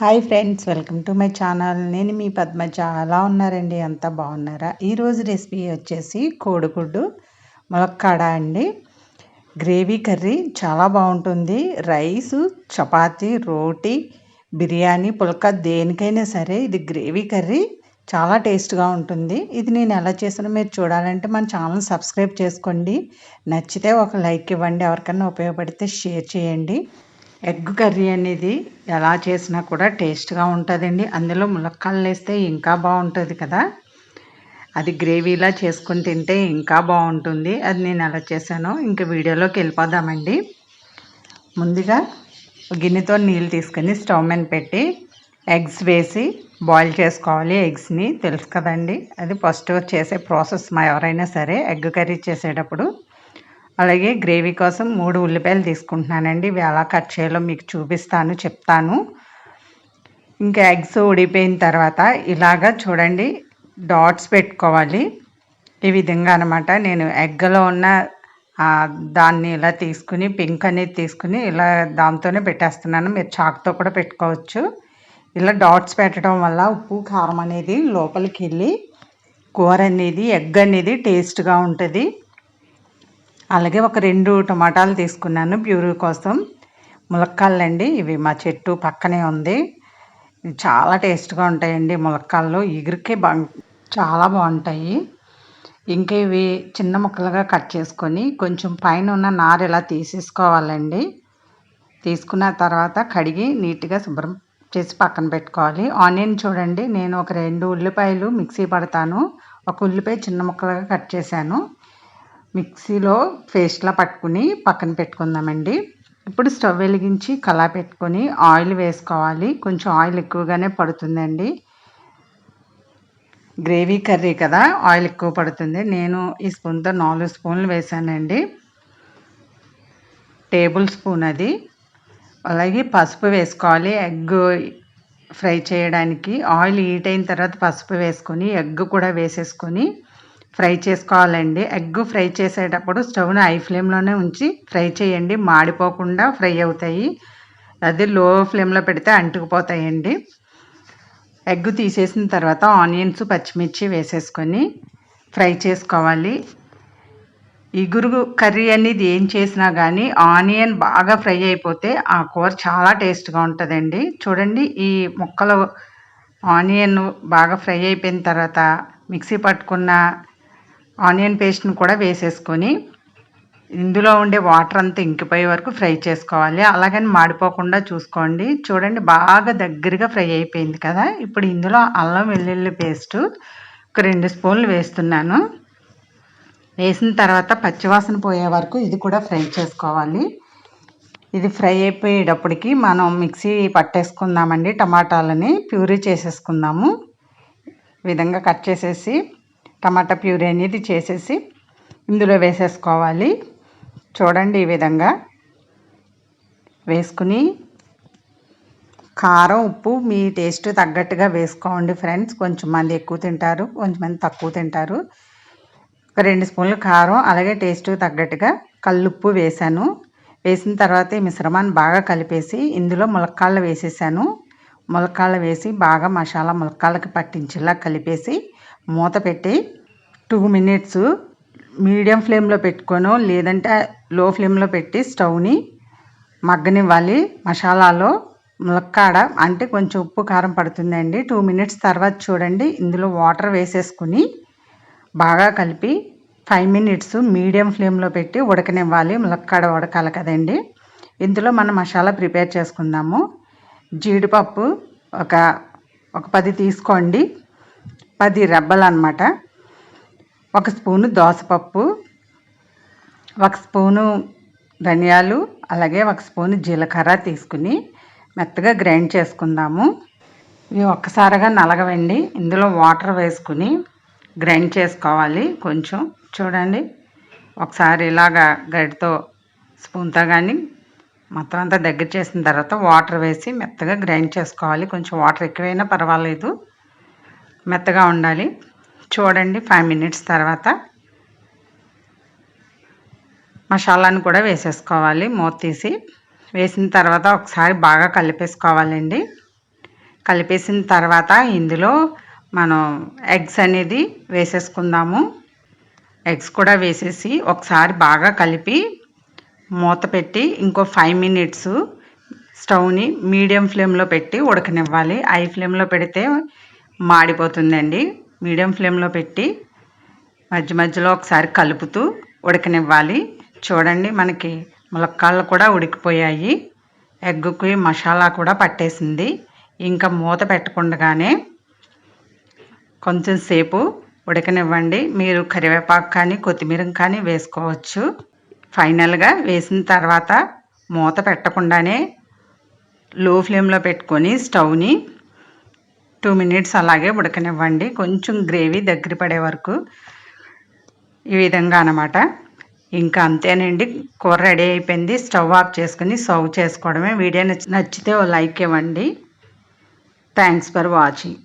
Hi friends welcome to my channel. నేను మీ పద్మజ చాలా ఉన్నారండి? అంతా బాగున్నారా? ఈరోజు రెసిపీ వచ్చేసి కోడిగుడ్డు ములక్కాడ అండి. గ్రేవీ కర్రీ చాలా బాగుంటుంది. రైసు చపాతి రోటీ బిర్యానీ పుల్కా దేనికైనా సరే ఇది గ్రేవీ కర్రీ. చాలా టేస్ట్గా ఉంటుంది. ఇది నేను ఎలా చేసానో మీరు చూడాలంటే మన ఛానల్ సబ్స్క్రైబ్ చేసుకోండి. నచ్చితే ఒక లైక్ ఇవ్వండి. ఎవరికైనా ఉపయోగపడితే షేర్ చేయండి. ఎగ్ కర్రీ అనేది ఎలా చేసినా కూడా టేస్ట్గా ఉంటుందండి. అందులో ములక్కాళ్ళు వేస్తే ఇంకా బాగుంటుంది కదా. అది గ్రేవీలా చేసుకొని తింటే ఇంకా బాగుంటుంది. అది నేను ఎలా చేశాను ఇంకా వీడియోలోకి వెళ్ళిపోదామండి. ముందుగా గిన్నెతో నీళ్ళు తీసుకొని స్టవ్ మీద పెట్టి ఎగ్స్ వేసి బాయిల్ చేసుకోవాలి. ఎగ్స్ని తెలుసు కదండి. అది ఫస్ట్ చేసే ప్రాసెస్ మా ఎవరైనా సరే ఎగ్ కర్రీ చేసేటప్పుడు అలాగే గ్రేవీ కోసం మూడు ఉల్లిపాయలు తీసుకుంటున్నానండి. ఇవి ఎలా కట్ చేయాలో మీకు చూపిస్తాను చెప్తాను. ఇంకా ఎగ్స్ ఉడిపోయిన తర్వాత ఇలాగా చూడండి డాట్స్ పెట్టుకోవాలి. ఈ విధంగా అనమాట నేను ఎగ్లో ఉన్న దాన్ని ఇలా తీసుకుని పింక్ అనేది తీసుకుని ఇలా దాంతోనే పెట్టేస్తున్నాను. మీరు చాక్తో కూడా పెట్టుకోవచ్చు. ఇలా డాట్స్ పెట్టడం వల్ల ఉప్పు కారం అనేది లోపలికి వెళ్ళి కూర అనేది ఎగ్ అనేది టేస్ట్గా ఉంటుంది. అలాగే ఒక రెండు టమాటాలు తీసుకున్నాను ప్యూరీ కోసం. ములక్కాళ్ళండి ఇవి మా చెట్టు పక్కనే ఉంది. చాలా టేస్ట్గా ఉంటాయండి ములక్కాళ్ళు. ఎగురికే బా చాలా బాగుంటాయి. ఇంకా ఇవి చిన్న ముక్కలుగా కట్ చేసుకొని కొంచెం పైన ఉన్న నార ఇలా తీసేసుకోవాలండి. తీసుకున్న తర్వాత కడిగి నీట్గా శుభ్రం చేసి పక్కన పెట్టుకోవాలి. ఆనియన్ చూడండి నేను ఒక రెండు ఉల్లిపాయలు మిక్సీ పడతాను. ఒక ఉల్లిపాయ చిన్న ముక్కలుగా కట్ చేశాను. మిక్సీలో పేస్ట్లా పట్టుకుని పక్కన పెట్టుకుందామండి. ఇప్పుడు స్టవ్ వెలిగించి కళా పెట్టుకొని ఆయిల్ వేసుకోవాలి. కొంచెం ఆయిల్ ఎక్కువగానే పడుతుందండి. గ్రేవీ కర్రీ కదా ఆయిల్ ఎక్కువ పడుతుంది. నేను ఈ స్పూన్తో నాలుగు స్పూన్లు వేసానండి. టేబుల్ స్పూన్ అది. అలాగే పసుపు వేసుకోవాలి. ఎగ్ ఫ్రై చేయడానికి ఆయిల్ హీట్ అయిన తర్వాత పసుపు వేసుకొని ఎగ్ కూడా వేసేసుకొని ఫ్రై చేసుకోవాలండి. ఎగ్ ఫ్రై చేసేటప్పుడు స్టవ్ను హై ఫ్లేమ్లోనే ఉంచి ఫ్రై చేయండి. మాడిపోకుండా ఫ్రై అవుతాయి. అది లో ఫ్లేమ్లో పెడితే అంటుకుపోతాయండి. ఎగ్ తీసేసిన తర్వాత ఆనియన్స్ పచ్చిమిర్చి వేసేసుకొని ఫ్రై చేసుకోవాలి. ఇగురు కర్రీ అనేది ఏం చేసినా కానీ ఆనియన్ బాగా ఫ్రై అయిపోతే ఆ కూర చాలా టేస్ట్గా ఉంటుందండి. చూడండి ఈ ముక్కలు ఆనియన్ బాగా ఫ్రై అయిపోయిన తర్వాత మిక్సీ పట్టుకున్న ఆనియన్ పేస్ట్ని కూడా వేసేసుకొని ఇందులో ఉండే వాటర్ అంతా ఇంకిపోయే వరకు ఫ్రై చేసుకోవాలి. అలాగని మాడిపోకుండా చూసుకోండి. చూడండి బాగా దగ్గరగా ఫ్రై అయిపోయింది కదా. ఇప్పుడు ఇందులో అల్లం వెల్లుల్లి పేస్ట్ ఒక రెండు స్పూన్లు వేస్తున్నాను. వేసిన తర్వాత పచ్చివాసన పోయే వరకు ఇది కూడా ఫ్రై చేసుకోవాలి. ఇది ఫ్రై అయిపోయేటప్పటికి మనం మిక్సీ పట్టేసుకుందామండి టమాటాలని ప్యూరీ చేసేసుకుందాము. విధంగా కట్ చేసేసి టమాటా ప్యూరీ అనేది చేసేసి ఇందులో వేసేసుకోవాలి. చూడండి ఈ విధంగా వేసుకుని కారం ఉప్పు మీ టేస్ట్ తగ్గట్టుగా వేసుకోండి ఫ్రెండ్స్. కొంచెం మంది ఎక్కువ తింటారు కొంచెం మంది తక్కువ తింటారు. ఒక రెండు స్పూన్లు కారం అలాగే టేస్ట్ తగ్గట్టుగా కల్లుప్పు వేసాను. వేసిన తర్వాత ఈ మిశ్రమాన్ని బాగా కలిపేసి ఇందులో ములక్కాళ్ళు వేసేసాను. ములక్కాళ్ళు వేసి బాగా మసాలా ములక్కాళ్ళకి పట్టించేలా కలిపేసి మూత పెట్టి టూ మినిట్స్ మీడియం ఫ్లేమ్లో పెట్టుకోను లేదంటే లో ఫ్లేమ్లో పెట్టి స్టవ్ని మగ్గనివ్వాలి. మసాలాలో ములక్కాడ అంటే కొంచెం ఉప్పు కారం పడుతుందండి. టూ మినిట్స్ తర్వాత చూడండి. ఇందులో వాటర్ వేసేసుకుని బాగా కలిపి ఫైవ్ మినిట్స్ మీడియం ఫ్లేమ్లో పెట్టి ఉడకనివ్వాలి. ములక్కాడ ఉడకాలి కదండి. ఇందులో మనం మసాలా ప్రిపేర్ చేసుకుందాము. జీడిపప్పు ఒక ఒక పది తీసుకోండి. పది రెబ్బలు అనమాట ఒక స్పూను దోసపప్పు ఒక స్పూను ధనియాలు అలాగే ఒక స్పూను జీలకర్ర తీసుకుని మెత్తగా గ్రైండ్ చేసుకుందాము. ఇవి ఒక్కసారిగా నలగవండి. ఇందులో వాటర్ వేసుకుని గ్రైండ్ చేసుకోవాలి కొంచెం. చూడండి ఒకసారి ఇలాగా గడితో స్పూన్తో కానీ మొత్తం అంతా దగ్గర చేసిన తర్వాత వాటర్ వేసి మెత్తగా గ్రైండ్ చేసుకోవాలి. కొంచెం వాటర్ ఎక్కువైనా పర్వాలేదు. మెత్తగా ఉండాలి. చూడండి ఫైవ్ మినిట్స్ తర్వాత మసాలాను కూడా వేసేసుకోవాలి. మూత తీసి వేసిన తర్వాత ఒకసారి బాగా కలిపేసుకోవాలండి. కలిపేసిన తర్వాత ఇందులో మనం ఎగ్స్ అనేది వేసేసుకుందాము. ఎగ్స్ కూడా వేసేసి ఒకసారి బాగా కలిపి మూత పెట్టి ఇంకో ఫైవ్ మినిట్స్ స్టవ్ని మీడియం ఫ్లేమ్లో పెట్టి ఉడకనివ్వాలి. హై ఫ్లేమ్లో పెడితే మాడిపోతుందండి. మీడియం ఫ్లేమ్లో పెట్టి మధ్య మధ్యలో ఒకసారి కలుపుతూ ఉడకనివ్వాలి. చూడండి మనకి ములక్కాళ్ళు కూడా ఉడికిపోయాయి. ఎగ్గుకి మసాలా కూడా పట్టేసింది. ఇంకా మూత పెట్టకుండానే కొంచెం సేపు ఉడకనివ్వండి. మీరు కరివేపాకు కానీ కొత్తిమీర కానీ వేసుకోవచ్చు. ఫైనల్గా వేసిన తర్వాత మూత పెట్టకుండానే లో ఫ్లేమ్లో పెట్టుకొని స్టవ్ని టూ మినిట్స్ అలాగే ఉడకనివ్వండి. కొంచెం గ్రేవీ దగ్గర పడే వరకు ఈ విధంగా అనమాట ఇంకా అంతేనండి. కూర రెడీ అయిపోయింది. స్టవ్ ఆఫ్ చేసుకుని సర్వ్ చేసుకోవడమే. వీడియో నచ్చితే ఓ లైక్ ఇవ్వండి. Thanks for watching.